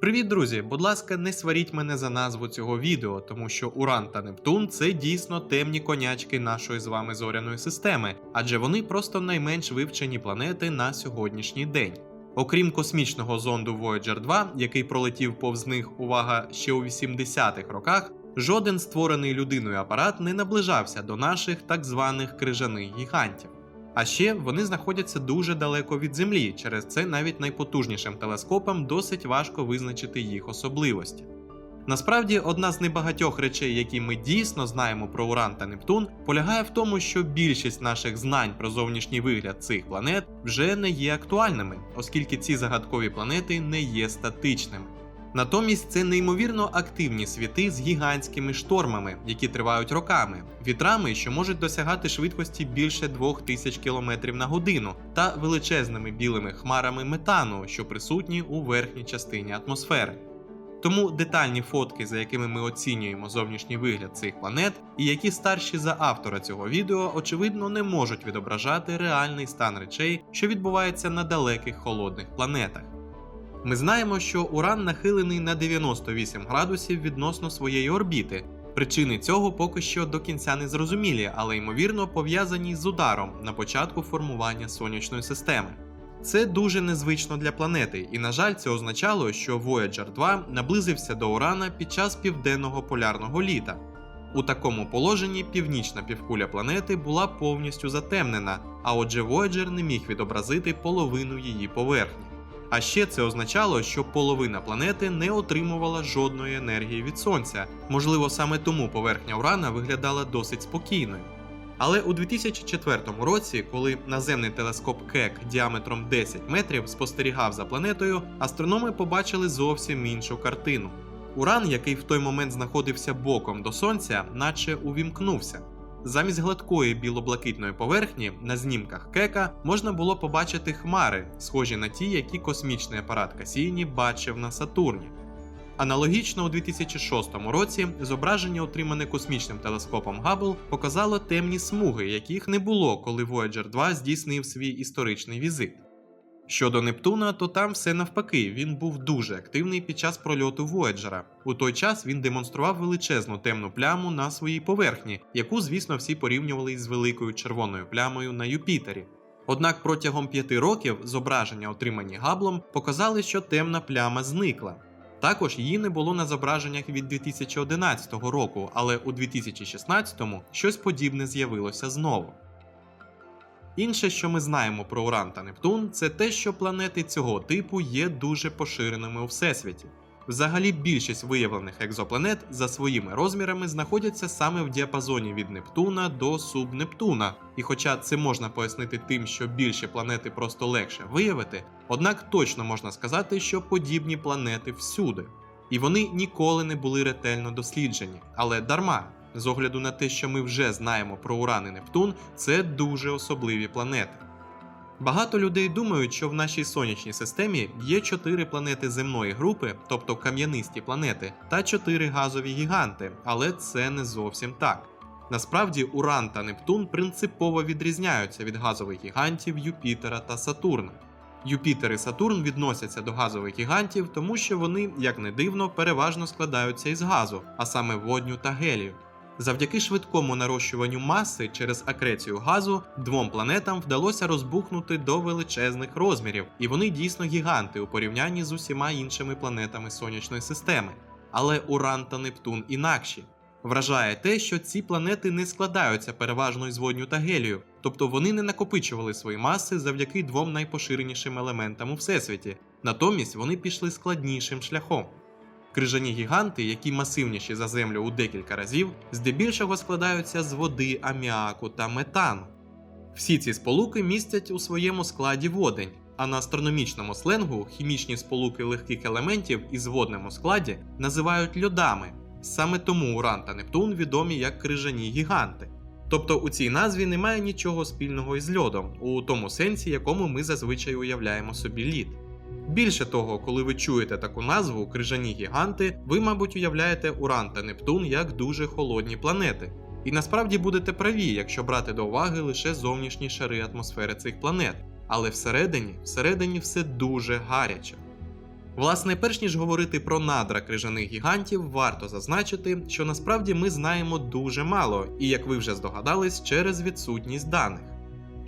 Привіт, друзі! Будь ласка, не сваріть мене за назву цього відео, тому що Уран та Нептун це дійсно темні конячки нашої з вами зоряної системи, адже вони просто найменш вивчені планети на сьогоднішній день. Окрім космічного зонду Voyager 2, який пролетів повз них, увага, ще у 80-х роках, жоден створений людиною апарат не наближався до наших так званих крижаних гігантів. А ще вони знаходяться дуже далеко від Землі, через це навіть найпотужнішим телескопам досить важко визначити їх особливості. Насправді, одна з небагатьох речей, які ми дійсно знаємо про Уран та Нептун, полягає в тому, що більшість наших знань про зовнішній вигляд цих планет вже не є актуальними, оскільки ці загадкові планети не є статичними. Натомість це неймовірно активні світи з гігантськими штормами, які тривають роками, вітрами, що можуть досягати швидкості більше 2000 км на годину, та величезними білими хмарами метану, що присутні у верхній частині атмосфери. Тому детальні фотки, за якими ми оцінюємо зовнішній вигляд цих планет, і які старші за автора цього відео, очевидно, не можуть відображати реальний стан речей, що відбувається на далеких холодних планетах. Ми знаємо, що Уран нахилений на 98 градусів відносно своєї орбіти. Причини цього поки що до кінця не зрозумілі, але ймовірно пов'язані з ударом на початку формування сонячної системи. Це дуже незвично для планети, і на жаль, це означало, що Voyager 2 наблизився до Урана під час південного полярного літа. У такому положенні північна півкуля планети була повністю затемнена, а отже, Voyager не міг відобразити половину її поверхні. А ще це означало, що половина планети не отримувала жодної енергії від сонця. Можливо, саме тому поверхня Урана виглядала досить спокійною. Але у 2004 році, коли наземний телескоп Кек діаметром 10 метрів спостерігав за планетою, астрономи побачили зовсім іншу картину. Уран, який в той момент знаходився боком до сонця, наче увімкнувся. Замість гладкої білоблакитної поверхні на знімках Кека можна було побачити хмари, схожі на ті, які космічний апарат Касіні бачив на Сатурні. Аналогічно у 2006 році зображення, отримане космічним телескопом Габл, показало темні смуги, яких не було, коли Voyager 2 здійснив свій історичний візит. Щодо Нептуна, то там все навпаки, він був дуже активний під час прольоту Вояджера. У той час він демонстрував величезну темну пляму на своїй поверхні, яку, звісно, всі порівнювали із великою червоною плямою на Юпітері. Однак протягом п'яти років зображення, отримані Габлом, показали, що темна пляма зникла. Також її не було на зображеннях від 2011 року, але у 2016-му щось подібне з'явилося знову. Інше, що ми знаємо про Уран та Нептун, це те, що планети цього типу є дуже поширеними у всесвіті. Взагалі, більшість виявлених екзопланет за своїми розмірами знаходяться саме в діапазоні від Нептуна до субнептуна. І хоча це можна пояснити тим, що більші планети просто легше виявити, однак точно можна сказати, що подібні планети всюди. І вони ніколи не були ретельно досліджені, але дарма. З огляду на те, що ми вже знаємо про Уран і Нептун, це дуже особливі планети. Багато людей думають, що в нашій сонячній системі є чотири планети земної групи, тобто кам'янисті планети, та чотири газові гіганти, але це не зовсім так. Насправді Уран та Нептун принципово відрізняються від газових гігантів Юпітера та Сатурна. Юпітер і Сатурн відносяться до газових гігантів, тому що вони, як не дивно, переважно складаються із газу, а саме водню та гелію. Завдяки швидкому нарощуванню маси через акрецію газу двом планетам вдалося розбухнути до величезних розмірів, і вони дійсно гіганти у порівнянні з усіма іншими планетами сонячної системи. Але Уран та Нептун інакші. Вражає те, що ці планети не складаються переважно із водню та гелію, тобто вони не накопичували свої маси завдяки двом найпоширенішим елементам у всесвіті, натомість вони пішли складнішим шляхом. Крижані гіганти, які масивніші за землю у декілька разів, здебільшого складаються з води, аміаку та метану. Всі ці сполуки містять у своєму складі водень, а на астрономічному сленгу хімічні сполуки легких елементів із водному складі називають льодами. Саме тому Уран та Нептун відомі як крижані гіганти. Тобто у цій назві немає нічого спільного із льодом, у тому сенсі, якому ми зазвичай уявляємо собі лід. Більше того, коли ви чуєте таку назву крижані гіганти, ви, мабуть, уявляєте Уран та Нептун як дуже холодні планети. І насправді будете праві, якщо брати до уваги лише зовнішні шари атмосфери цих планет. Але всередині, всередині все дуже гаряче. Власне, перш ніж говорити про надра крижаних гігантів, варто зазначити, що насправді ми знаємо дуже мало, і як ви вже здогадались, через відсутність даних.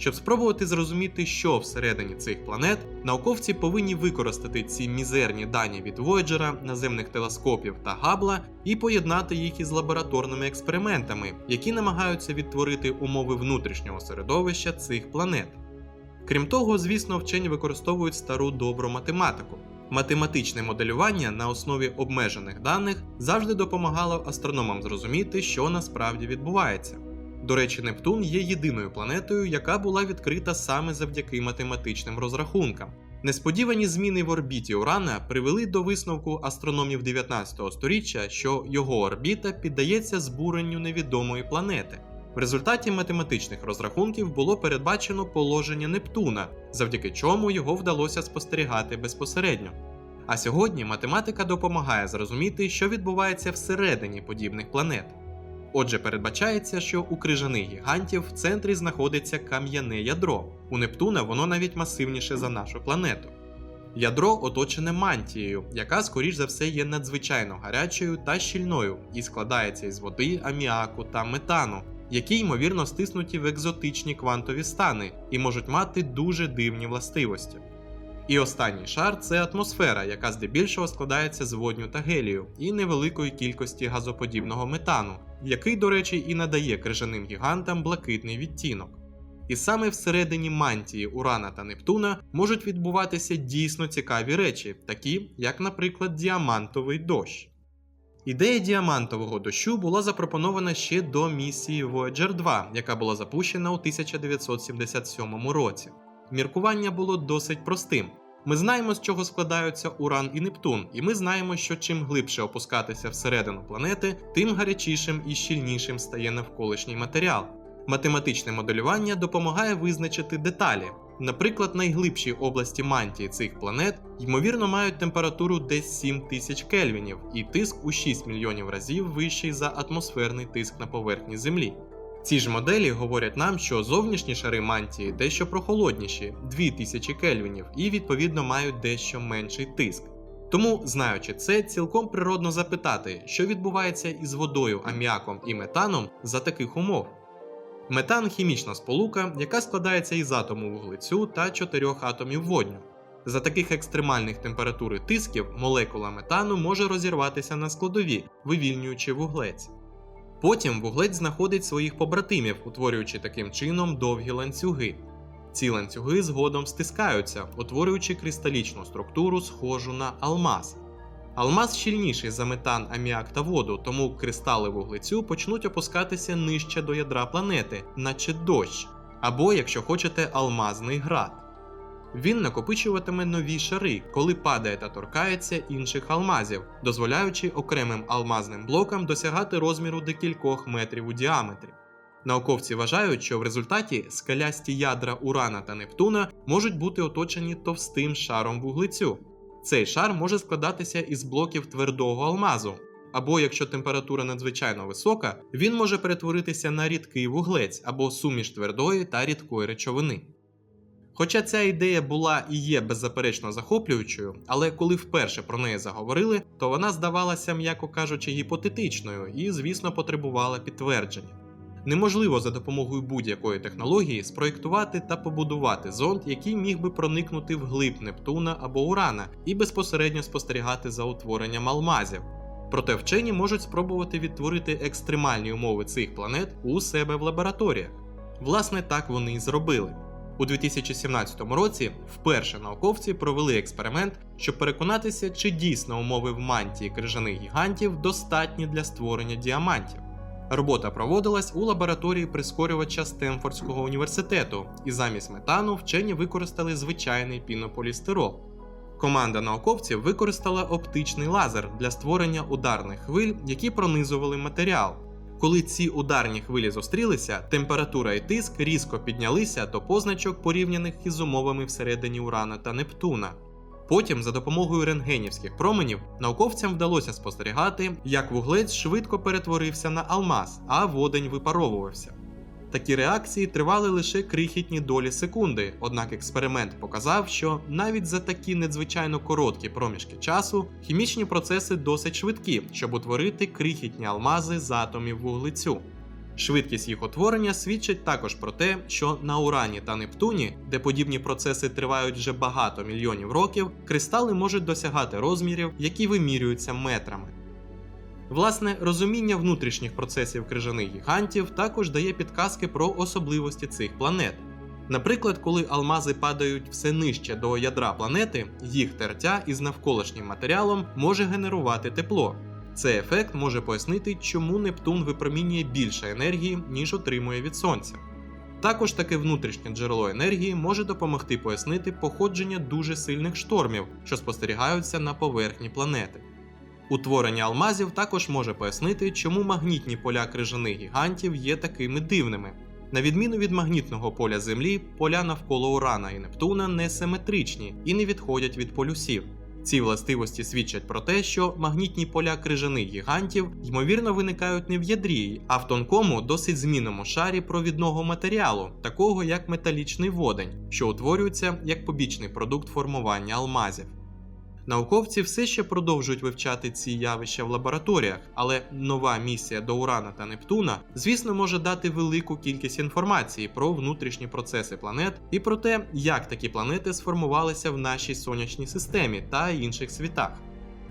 Щоб спробувати зрозуміти, що всередині цих планет, науковці повинні використати ці мізерні дані від Voyager, наземних телескопів та Габла і поєднати їх із лабораторними експериментами, які намагаються відтворити умови внутрішнього середовища цих планет. Крім того, звісно, вчені використовують стару добру математику. Математичне моделювання на основі обмежених даних завжди допомагало астрономам зрозуміти, що насправді відбувається. До речі, Нептун є єдиною планетою, яка була відкрита саме завдяки математичним розрахункам. Несподівані зміни в орбіті Урана привели до висновку астрономів 19 століття, що його орбіта піддається збуренню невідомої планети. В результаті математичних розрахунків було передбачено положення Нептуна, завдяки чому його вдалося спостерігати безпосередньо. А сьогодні математика допомагає зрозуміти, що відбувається всередині подібних планет. Отже, передбачається, що у крижаних гігантів в центрі знаходиться кам'яне ядро. У Нептуна воно навіть масивніше за нашу планету. Ядро оточене мантією, яка, скоріш за все, є надзвичайно гарячою та щільною і складається із води, аміаку та метану, які ймовірно стиснуті в екзотичні квантові стани і можуть мати дуже дивні властивості. І останній шар це атмосфера, яка здебільшого складається з водню та гелію і невеликої кількості газоподібного метану, який, до речі, і надає крижаним гігантам блакитний відтінок. І саме всередині мантії Урана та Нептуна можуть відбуватися дійсно цікаві речі, такі як, наприклад, діамантовий дощ. Ідея діамантового дощу була запропонована ще до місії Voyager 2, яка була запущена у 1977 році. Міркування було досить простим. Ми знаємо, з чого складаються Уран і Нептун, і ми знаємо, що чим глибше опускатися всередину планети, тим гарячішим і щільнішим стає навколишній матеріал. Математичне моделювання допомагає визначити деталі. Наприклад, найглибші області мантії цих планет ймовірно мають температуру десь 7 тисяч кельвінів і тиск у 6 мільйонів разів вищий за атмосферний тиск на поверхні Землі. Ці ж моделі говорять нам, що зовнішні шари мантії дещо прохолодніші 2000 кельвінів і відповідно мають дещо менший тиск. Тому, знаючи це, цілком природно запитати, що відбувається із водою, аміаком і метаном за таких умов. Метан хімічна сполука, яка складається із атому вуглецю та чотирьох атомів водню. За таких екстремальних температур і тисків молекула метану може розірватися на складові, вивільнюючи вуглець. Потім вуглець знаходить своїх побратимів, утворюючи таким чином довгі ланцюги. Ці ланцюги згодом стискаються, утворюючи кристалічну структуру, схожу на алмаз. Алмаз щільніший за метан, аміак та воду, тому кристали вуглецю почнуть опускатися нижче до ядра планети, наче дощ, або, якщо хочете, алмазний град. Він накопичуватиме нові шари, коли падає та торкається інших алмазів, дозволяючи окремим алмазним блокам досягати розміру декількох метрів у діаметрі. Науковці вважають, що в результаті скалясті ядра Урана та Нептуна можуть бути оточені товстим шаром вуглецю. Цей шар може складатися із блоків твердого алмазу, або якщо температура надзвичайно висока, він може перетворитися на рідкий вуглець або суміш твердої та рідкої речовини. Хоча ця ідея була і є беззаперечно захоплюючою, але коли вперше про неї заговорили, то вона здавалася, м'яко кажучи, гіпотетичною і, звісно, потребувала підтвердження. Неможливо за допомогою будь-якої технології спроєктувати та побудувати зонд, який міг би проникнути в глиб Нептуна або Урана і безпосередньо спостерігати за утворенням алмазів. Проте вчені можуть спробувати відтворити екстремальні умови цих планет у себе в лабораторіях. Власне, так вони і зробили. У 2017 році вперше науковці провели експеримент, щоб переконатися, чи дійсно умови в мантії крижаних гігантів достатні для створення діамантів. Робота проводилась у лабораторії прискорювача Стемфордського університету, і замість метану вчені використали звичайний пінополістирол. Команда науковців використала оптичний лазер для створення ударних хвиль, які пронизували матеріал. Коли ці ударні хвилі зустрілися, температура і тиск різко піднялися до позначок, порівняних із умовами всередині Урана та Нептуна. Потім, за допомогою рентгенівських променів, науковцям вдалося спостерігати, як вуглець швидко перетворився на алмаз, а водень випаровувався. Такі реакції тривали лише крихітні долі секунди, однак експеримент показав, що навіть за такі надзвичайно короткі проміжки часу хімічні процеси досить швидкі, щоб утворити крихітні алмази з атомів вуглецю. Швидкість їх утворення свідчить також про те, що на Урані та Нептуні, де подібні процеси тривають вже багато мільйонів років, кристали можуть досягати розмірів, які вимірюються метрами. Власне, розуміння внутрішніх процесів крижаних гігантів також дає підказки про особливості цих планет. Наприклад, коли алмази падають все нижче до ядра планети, їх тертя із навколишнім матеріалом може генерувати тепло. Цей ефект може пояснити, чому Нептун випромінює більше енергії, ніж отримує від сонця. Також таке внутрішнє джерело енергії може допомогти пояснити походження дуже сильних штормів, що спостерігаються на поверхні планети. Утворення алмазів також може пояснити, чому магнітні поля крижаних гігантів є такими дивними. На відміну від магнітного поля Землі, поля навколо Урана і Нептуна не симетричні і не відходять від полюсів. Ці властивості свідчать про те, що магнітні поля крижаних гігантів ймовірно виникають не в ядрі, а в тонкому, досить змінному шарі провідного матеріалу, такого як металічний водень, що утворюється як побічний продукт формування алмазів. Науковці все ще продовжують вивчати ці явища в лабораторіях, але нова місія до Урана та Нептуна, звісно, може дати велику кількість інформації про внутрішні процеси планет і про те, як такі планети сформувалися в нашій сонячній системі та інших світах.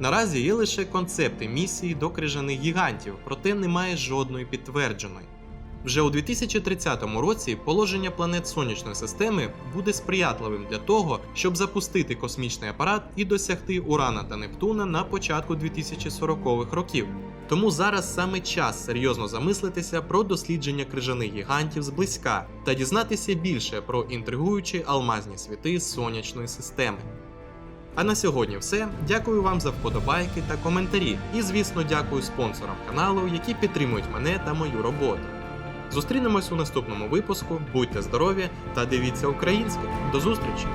Наразі є лише концепти місії до крижаних гігантів, проте немає жодної підтвердженої. Вже у 2030 році положення планет сонячної системи буде сприятливим для того, щоб запустити космічний апарат і досягти Урана та Нептуна на початку 2040-х років. Тому зараз саме час серйозно замислитися про дослідження крижаних гігантів зблизька та дізнатися більше про інтригуючі алмазні світи сонячної системи. А на сьогодні все. Дякую вам за вподобайки та коментарі. І, звісно, дякую спонсорам каналу, які підтримують мене та мою роботу. Зустрінемось у наступному випуску. Будьте здорові та дивіться українське. До зустрічі!